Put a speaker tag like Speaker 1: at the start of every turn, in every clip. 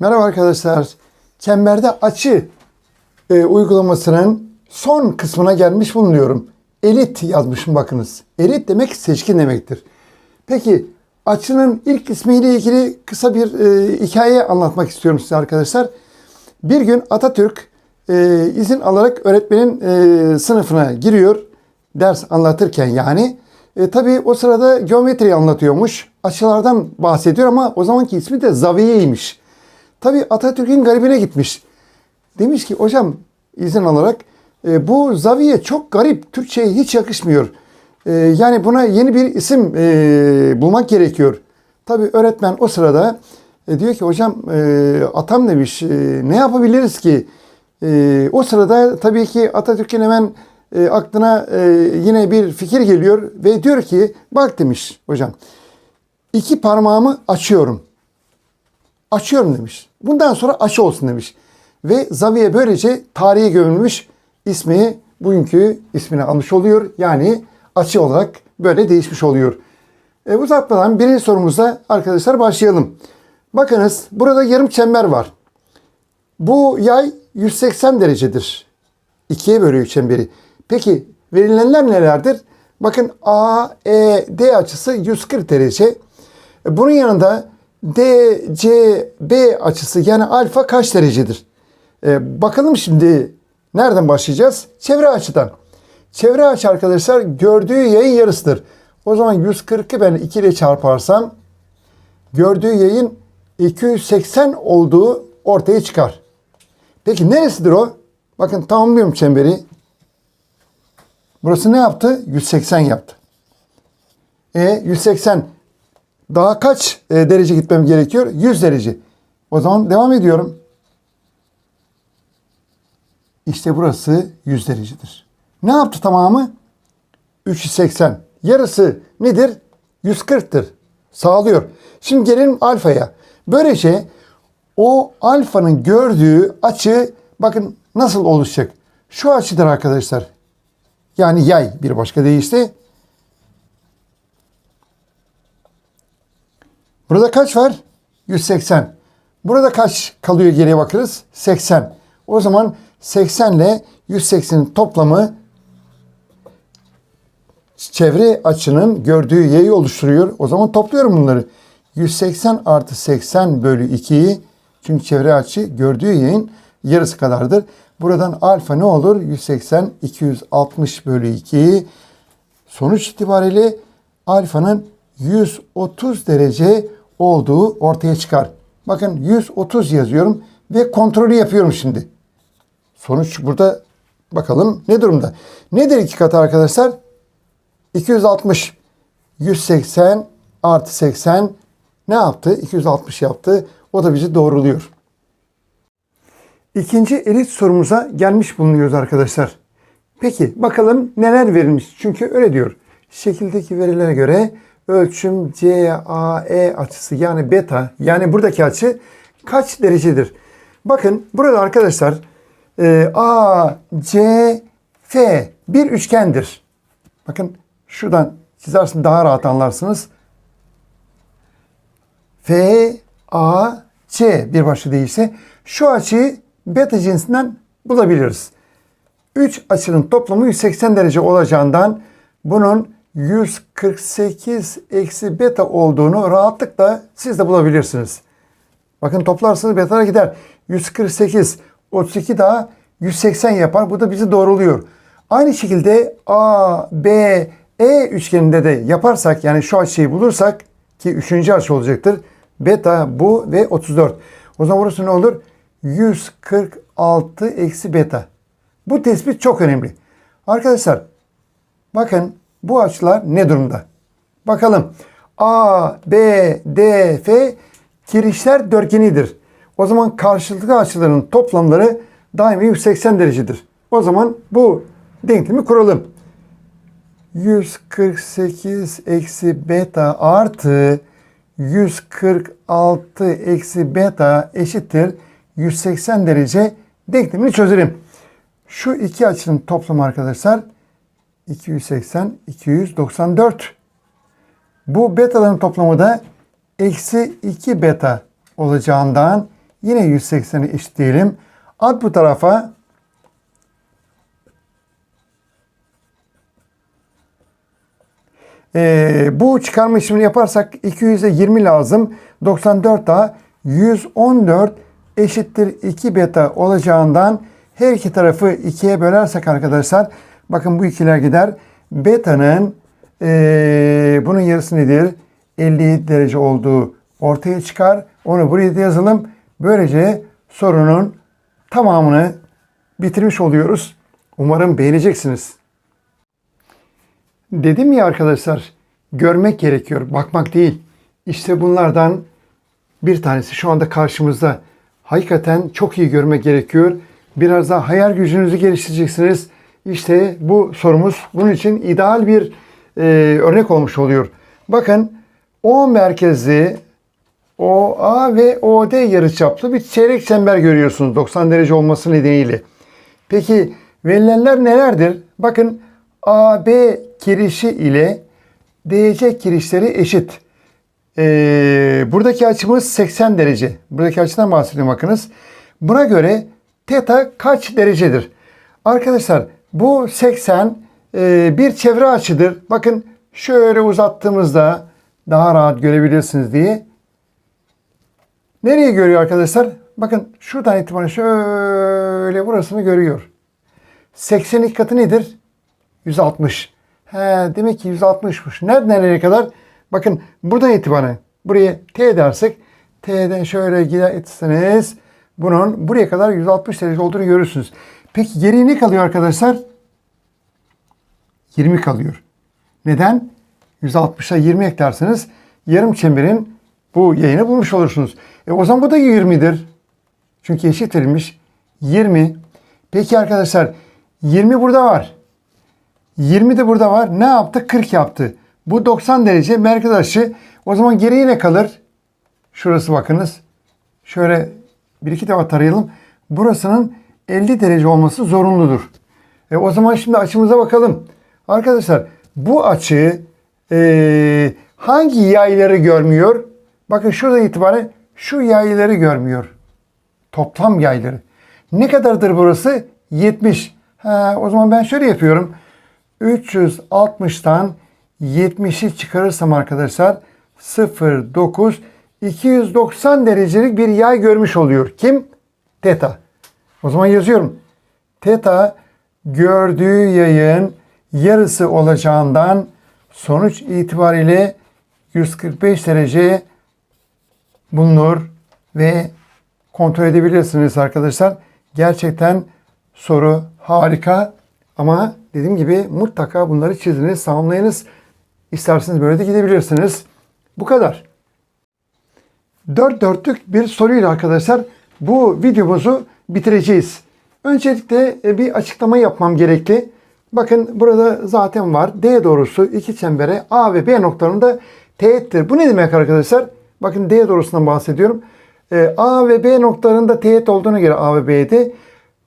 Speaker 1: Merhaba arkadaşlar. Çemberde açı e, uygulamasının son kısmına gelmiş bulunuyorum. Elit yazmışım bakınız. Elit demek seçkin demektir. Peki açının ilk ismiyle ilgili kısa bir e, hikaye anlatmak istiyorum size arkadaşlar. Bir gün Atatürk e, izin alarak öğretmenin e, sınıfına giriyor. Ders anlatırken yani. E, tabii o sırada geometriyi anlatıyormuş. Açılardan bahsediyor ama o zamanki ismi de zaviyeymiş. Tabii Atatürk'ün garibine gitmiş. Demiş ki hocam izin alarak e, bu zaviye çok garip. Türkçe'ye hiç yakışmıyor. E, yani buna yeni bir isim e, bulmak gerekiyor. Tabii öğretmen o sırada e, diyor ki hocam e, atam demiş e, ne yapabiliriz ki? E, o sırada tabii ki Atatürk'ün hemen e, aklına e, yine bir fikir geliyor ve diyor ki bak demiş hocam iki parmağımı açıyorum. Açıyorum demiş. Bundan sonra açı olsun demiş. Ve Zaviye böylece tarihe gömülmüş ismi bugünkü ismini almış oluyor. Yani açı olarak böyle değişmiş oluyor. E, uzatmadan birinci sorumuza arkadaşlar başlayalım. Bakınız burada yarım çember var. Bu yay 180 derecedir. İkiye bölüyor çemberi. Peki verilenler nelerdir? Bakın A, E, D açısı 140 derece. E, Bunun yanında D, C, B açısı yani alfa kaç derecedir? E, bakalım şimdi nereden başlayacağız? Çevre açıdan. Çevre açı arkadaşlar gördüğü yayın yarısıdır. O zaman 140'ı ben 2 ile çarparsam gördüğü yayın 280 olduğu ortaya çıkar. Peki neresidir o? Bakın tamamlıyorum çemberi. Burası ne yaptı? 180 yaptı. E 180 daha kaç e, derece gitmem gerekiyor? 100 derece. O zaman devam ediyorum. İşte burası 100 derecedir. Ne yaptı tamamı? 380. Yarısı nedir? 140'tır. Sağlıyor. Şimdi gelelim alfaya. Böylece o alfanın gördüğü açı bakın nasıl oluşacak. Şu açıdır arkadaşlar. Yani yay bir başka deyişle. Burada kaç var? 180. Burada kaç kalıyor geriye bakırız? 80. O zaman 80 ile 180'in toplamı çevre açının gördüğü yayı oluşturuyor. O zaman topluyorum bunları. 180 artı 80 bölü 2'yi çünkü çevre açı gördüğü yayın yarısı kadardır. Buradan alfa ne olur? 180 260 bölü 2 sonuç itibariyle alfanın 130 derece olduğu ortaya çıkar. Bakın 130 yazıyorum ve kontrolü yapıyorum şimdi. Sonuç burada bakalım ne durumda. Nedir iki katı arkadaşlar? 260 180 artı 80 ne yaptı? 260 yaptı. O da bizi doğruluyor. İkinci elit sorumuza gelmiş bulunuyoruz arkadaşlar. Peki bakalım neler verilmiş? Çünkü öyle diyor. Şekildeki verilere göre ölçüm CAE açısı yani beta yani buradaki açı kaç derecedir? Bakın burada arkadaşlar e, A, C, F bir üçgendir. Bakın şuradan çizersiniz daha rahat anlarsınız. F, A, C bir başka değilse şu açıyı beta cinsinden bulabiliriz. 3 açının toplamı 180 derece olacağından bunun 148 eksi beta olduğunu rahatlıkla siz de bulabilirsiniz. Bakın toplarsanız beta'ya gider. 148, 32 daha 180 yapar. Bu da bizi doğruluyor. Aynı şekilde A, B, E üçgeninde de yaparsak yani şu açıyı bulursak ki üçüncü açı olacaktır. Beta bu ve 34. O zaman burası ne olur? 146 eksi beta. Bu tespit çok önemli. Arkadaşlar bakın bu açılar ne durumda? Bakalım. A, B, D, F kirişler dörtgenidir. O zaman karşılıklı açıların toplamları daima 180 derecedir. O zaman bu denklemi kuralım. 148 eksi beta artı 146 eksi beta eşittir 180 derece denklemini çözelim. Şu iki açının toplamı arkadaşlar 280, 294. Bu betaların toplamı da eksi 2 beta olacağından Yine 180'i eşitleyelim. At bu tarafa. Ee, bu çıkarma işlemini yaparsak 200'e 20 lazım. 94 daha 114 eşittir 2 beta olacağından her iki tarafı 2'ye bölersek arkadaşlar bakın bu ikiler gider. Beta'nın ee, bunun yarısı nedir? 57 derece olduğu ortaya çıkar. Onu buraya da yazalım. Böylece sorunun tamamını bitirmiş oluyoruz. Umarım beğeneceksiniz. Dedim ya arkadaşlar, görmek gerekiyor, bakmak değil. İşte bunlardan bir tanesi şu anda karşımızda. Hakikaten çok iyi görmek gerekiyor. Biraz daha hayal gücünüzü geliştireceksiniz. İşte bu sorumuz bunun için ideal bir e, örnek olmuş oluyor. Bakın O merkezli OA ve OD yarıçaplı bir çeyrek çember görüyorsunuz 90 derece olması nedeniyle. Peki verilenler nelerdir? Bakın AB kirişi ile DC kirişleri eşit. Ee, buradaki açımız 80 derece. Buradaki açıdan bahsediyorum bakınız. Buna göre teta kaç derecedir? Arkadaşlar bu 80 e, bir çevre açıdır. Bakın şöyle uzattığımızda daha rahat görebilirsiniz diye. Nereye görüyor arkadaşlar? Bakın şuradan itibaren şöyle burasını görüyor. 82 katı nedir? 160. He, demek ki 160'mış. Nereden nereye kadar? Bakın buradan itibaren buraya T dersek T'den şöyle giderseniz bunun buraya kadar 160 derece olduğunu görürsünüz. Peki geriye ne kalıyor arkadaşlar? 20 kalıyor. Neden? 160'a 20 eklerseniz yarım çemberin bu yayını bulmuş olursunuz. E o zaman bu da 20'dir. Çünkü eşit verilmiş 20. Peki arkadaşlar 20 burada var. 20 de burada var. Ne yaptı? 40 yaptı. Bu 90 derece merkez açı. O zaman geriye ne kalır? Şurası bakınız. Şöyle bir iki defa tarayalım. Burasının 50 derece olması zorunludur. E o zaman şimdi açımıza bakalım. Arkadaşlar bu açı e, hangi yayları görmüyor? Bakın şuradan itibaren şu yayları görmüyor. Toplam yayları. Ne kadardır burası? 70. Ha, o zaman ben şöyle yapıyorum. 360'tan 70'i çıkarırsam arkadaşlar 0, 9, 290 derecelik bir yay görmüş oluyor. Kim? Teta. O zaman yazıyorum. Teta gördüğü yayın yarısı olacağından sonuç itibariyle 145 derece bulunur ve kontrol edebilirsiniz arkadaşlar. Gerçekten soru harika ama dediğim gibi mutlaka bunları çiziniz, tamamlayınız. İsterseniz böyle de gidebilirsiniz. Bu kadar. Dört dörtlük bir soruyla arkadaşlar bu videomuzu bitireceğiz. Öncelikle e, bir açıklama yapmam gerekli. Bakın burada zaten var. D doğrusu iki çembere A ve B noktalarında teğettir. Bu ne demek arkadaşlar? Bakın D doğrusundan bahsediyorum. E, A ve B noktalarında teğet olduğuna göre A ve B'de.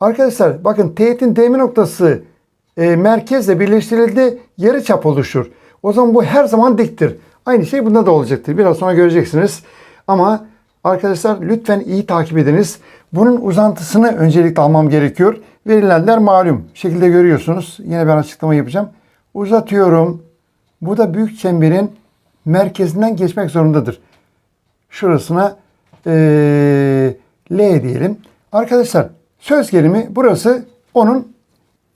Speaker 1: Arkadaşlar bakın teğetin DM noktası e, merkezle birleştirildi yarı çap oluşur. O zaman bu her zaman diktir. Aynı şey bunda da olacaktır. Biraz sonra göreceksiniz. Ama arkadaşlar lütfen iyi takip ediniz. Bunun uzantısını öncelikle almam gerekiyor. Verilenler malum. şekilde görüyorsunuz. Yine ben açıklama yapacağım. Uzatıyorum. Bu da büyük çemberin merkezinden geçmek zorundadır. Şurasına ee, L diyelim. Arkadaşlar söz gelimi burası onun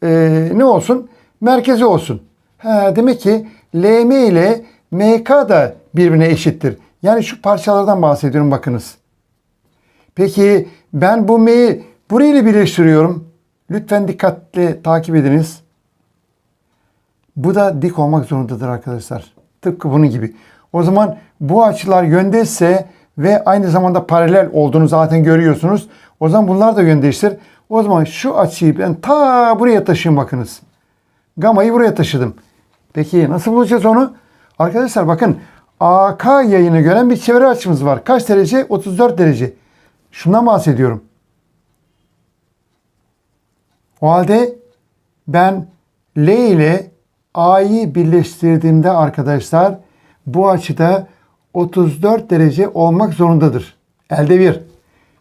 Speaker 1: ee, ne olsun? Merkezi olsun. Ha, demek ki LM ile MK da birbirine eşittir. Yani şu parçalardan bahsediyorum bakınız. Peki ben bu M'yi burayla birleştiriyorum. Lütfen dikkatli takip ediniz. Bu da dik olmak zorundadır arkadaşlar. Tıpkı bunun gibi. O zaman bu açılar yöndeşse ve aynı zamanda paralel olduğunu zaten görüyorsunuz. O zaman bunlar da yöndeştir. O zaman şu açıyı ben ta buraya taşıyayım bakınız. Gamayı buraya taşıdım. Peki nasıl bulacağız onu? Arkadaşlar bakın AK yayını gören bir çevre açımız var. Kaç derece? 34 derece. Şundan bahsediyorum. O halde ben L ile A'yı birleştirdiğimde arkadaşlar bu açıda 34 derece olmak zorundadır. Elde bir.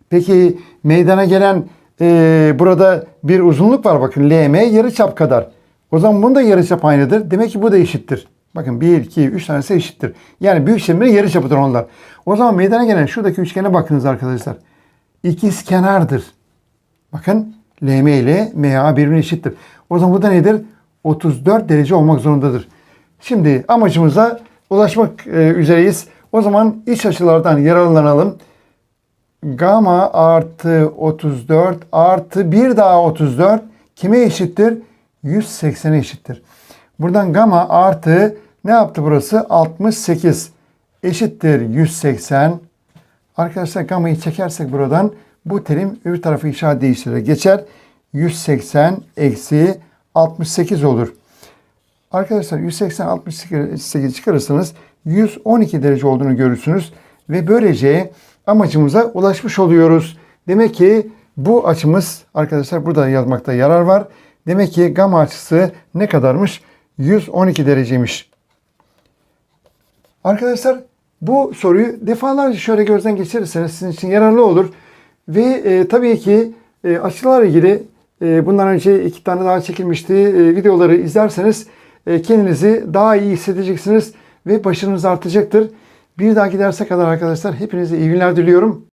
Speaker 1: Peki meydana gelen e, burada bir uzunluk var bakın LM yarıçap kadar. O zaman bunun da yarıçap aynıdır. Demek ki bu da eşittir. Bakın 1, 2, 3 tanesi eşittir. Yani büyük çemberin yarıçapıdır onlar. O zaman meydana gelen şuradaki üçgene bakınız arkadaşlar. İkiz kenardır. Bakın LM ile MA birbirine eşittir. O zaman bu da nedir? 34 derece olmak zorundadır. Şimdi amacımıza ulaşmak e, üzereyiz. O zaman iç açılardan yararlanalım. Gamma artı 34 artı bir daha 34 kime eşittir? 180'e eşittir. Buradan gamma artı ne yaptı burası? 68 eşittir 180. Arkadaşlar gamma'yı çekersek buradan bu terim öbür tarafı işaret değiştirerek geçer. 180 eksi 68 olur. Arkadaşlar 180 68 çıkarırsanız 112 derece olduğunu görürsünüz ve böylece amacımıza ulaşmış oluyoruz. Demek ki bu açımız arkadaşlar burada yazmakta yarar var. Demek ki gamma açısı ne kadarmış? 112 dereceymiş. Arkadaşlar bu soruyu defalarca şöyle gözden geçirirseniz sizin için yararlı olur. Ve e, tabii ki e, açılarla ilgili e, bundan önce iki tane daha çekilmişti. E, videoları izlerseniz e, kendinizi daha iyi hissedeceksiniz ve başarınız artacaktır. Bir dahaki derse kadar arkadaşlar hepinize iyi günler diliyorum.